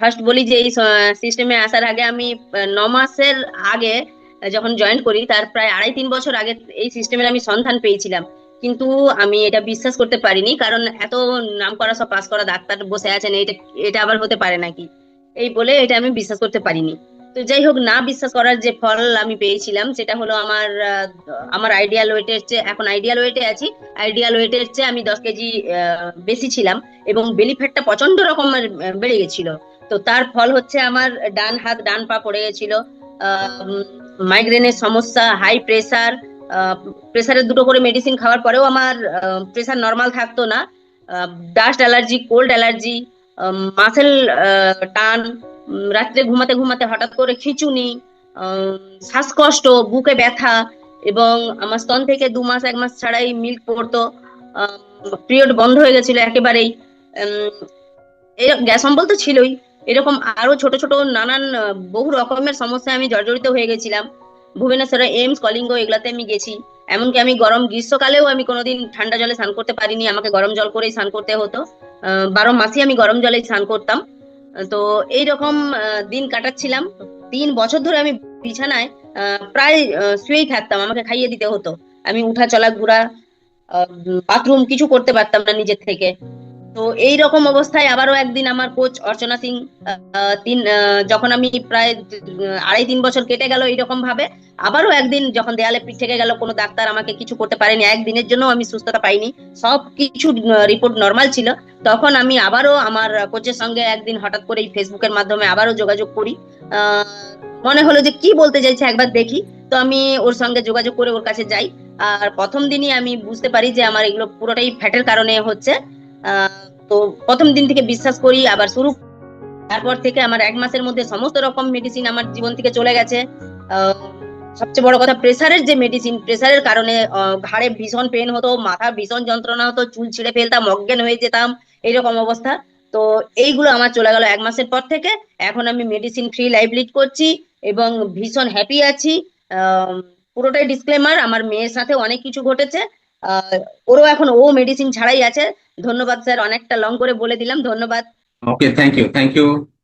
First বলি যে এই সিস্টেমে আসার আগে আমি ন মাসের আগে যখন জয়েন করি, তার প্রায় আড়াই তিন বছর আগে এই সিস্টেমের আমি সন্ধান পেয়েছিলাম। কিন্তু আমি এটা বিশ্বাস করতে পারিনি, কারণ এত নাম করা, সব পাস করা, ডাক্তার বসে আছেন এটা এটা আবার হতে পারে নাকি? এই বলে এটা আমি বিশ্বাস করতে পারিনি। তো যাই হোক, না বিশ্বাস করার যে ফল আমি পেয়েছিলাম, সেটা হলো আমার আমার আইডিয়াল ওয়েটের চেয়ে, এখন আইডিয়াল ওয়েটে আছি। আইডিয়াল ওয়েটের চেয়ে আমি দশ কেজি বেশি ছিলাম এবং বেলি ফ্যাটটা প্রচণ্ড রকমের বেড়ে গেছিল। তো তার ফল হচ্ছে আমার ডান হাত, ডান পা পড়ে গেছিল। মাইগ্রেনের সমস্যা হাই প্রেসার প্রেসারের দুটো করে মেডিসিন খাওয়ার পরেও আমার প্রেসার নর্মাল থাকতো না। Dust allergy cold allergy muscle টান রাত্রে ঘুমাতে ঘুমাতে হঠাৎ করে খিঁচুনি শ্বাসকষ্ট, বুকে ব্যথা এবং আমার স্তন থেকে দু মাস, এক মাস ছাড়াই মিল্ক পড়তো। পিরিয়ড বন্ধ হয়ে গেছিল একেবারেই। গ্যাস অম্বল তো ছিলই। এরকম আরও ছোট ছোট নানান বহু রকমের সমস্যায় আমি জর্জরিত হয়ে গেছিলাম। ভুবনেশ্বরে এইমস, কলিঙ্গ এগুলাতে আমি গেছি। এমনকি আমি গরম গ্রীষ্মকালেও আমি কোনোদিন ঠান্ডা জলে স্নান করতে পারিনি। আমাকে গরম জল করেই স্নান করতে হতো। বারো মাসে আমি গরম জলে স্নান করতাম। তো এইরকম দিন কাটাচ্ছিলাম। তিন বছর ধরে আমি বিছানায় প্রায় শুয়েই থাকতাম। আমাকে খাইয়ে দিতে হতো। আমি উঠা চলা ঘোরা বাথরুম কিছু করতে পারতাম না নিজের থেকে। তো এই রকম অবস্থায় আবারও একদিন আমার কোচ অর্চনা সিং তিন যখন আমি প্রায় আড়াই তিন বছর কেটে গেল এইরকম ভাবে আবারও একদিন যখন দেয়ালে পিঠ থেকে গেল, কোনো ডাক্তার আমাকে কিছু করতে পারেনি, একদিনের জন্য আমি সুস্থতা পাইনি, সব কিছু রিপোর্ট নর্মাল ছিল, তখন আমি আবারও আমার কোচের সঙ্গে একদিন হঠাৎ করে ফেসবুকের মাধ্যমে আবারও যোগাযোগ করি মনে হলো যে কি বলতে চাইছে একবার দেখি, তো আমি ওর সঙ্গে যোগাযোগ করে ওর কাছে যাই, আর প্রথম দিনই আমি বুঝতে পারি যে আমার এগুলো পুরোটাই ফ্যাটের কারণে হচ্ছে তো প্রথম দিন থেকে বিশ্বাস করি, আবার শুরু তারপর থেকে আমার এক মাসের মধ্যে সমস্ত রকম মেডিসিন আমার জীবন থেকে চলে গেছে। সবচেয়ে বড় কথা প্রেসারের যে মেডিসিন প্রেসারের কারণে ঘাড়ে ভীষণ পেন হতো, মাথা ভীষণ যন্ত্রণা হতো, চুল ছিঁড়ে ফেলতাম, অজ্ঞান হয়ে যেতাম এইরকম অবস্থা। তো এইগুলো আমার চলে গেল এক মাসের পর থেকে। এখন আমি মেডিসিন ফ্রি লাইফ লিড করছি এবং ভীষণ হ্যাপি আছি। পুরোটাই ডিসক্লেমার আমার মেয়ের সাথে অনেক কিছু ঘটেছে। ওরও এখন ও মেডিসিন ছাড়াই আছে। ধন্যবাদ স্যার অনেকটা লং করে বলে দিলাম। ধন্যবাদ। Okay thank you thank you.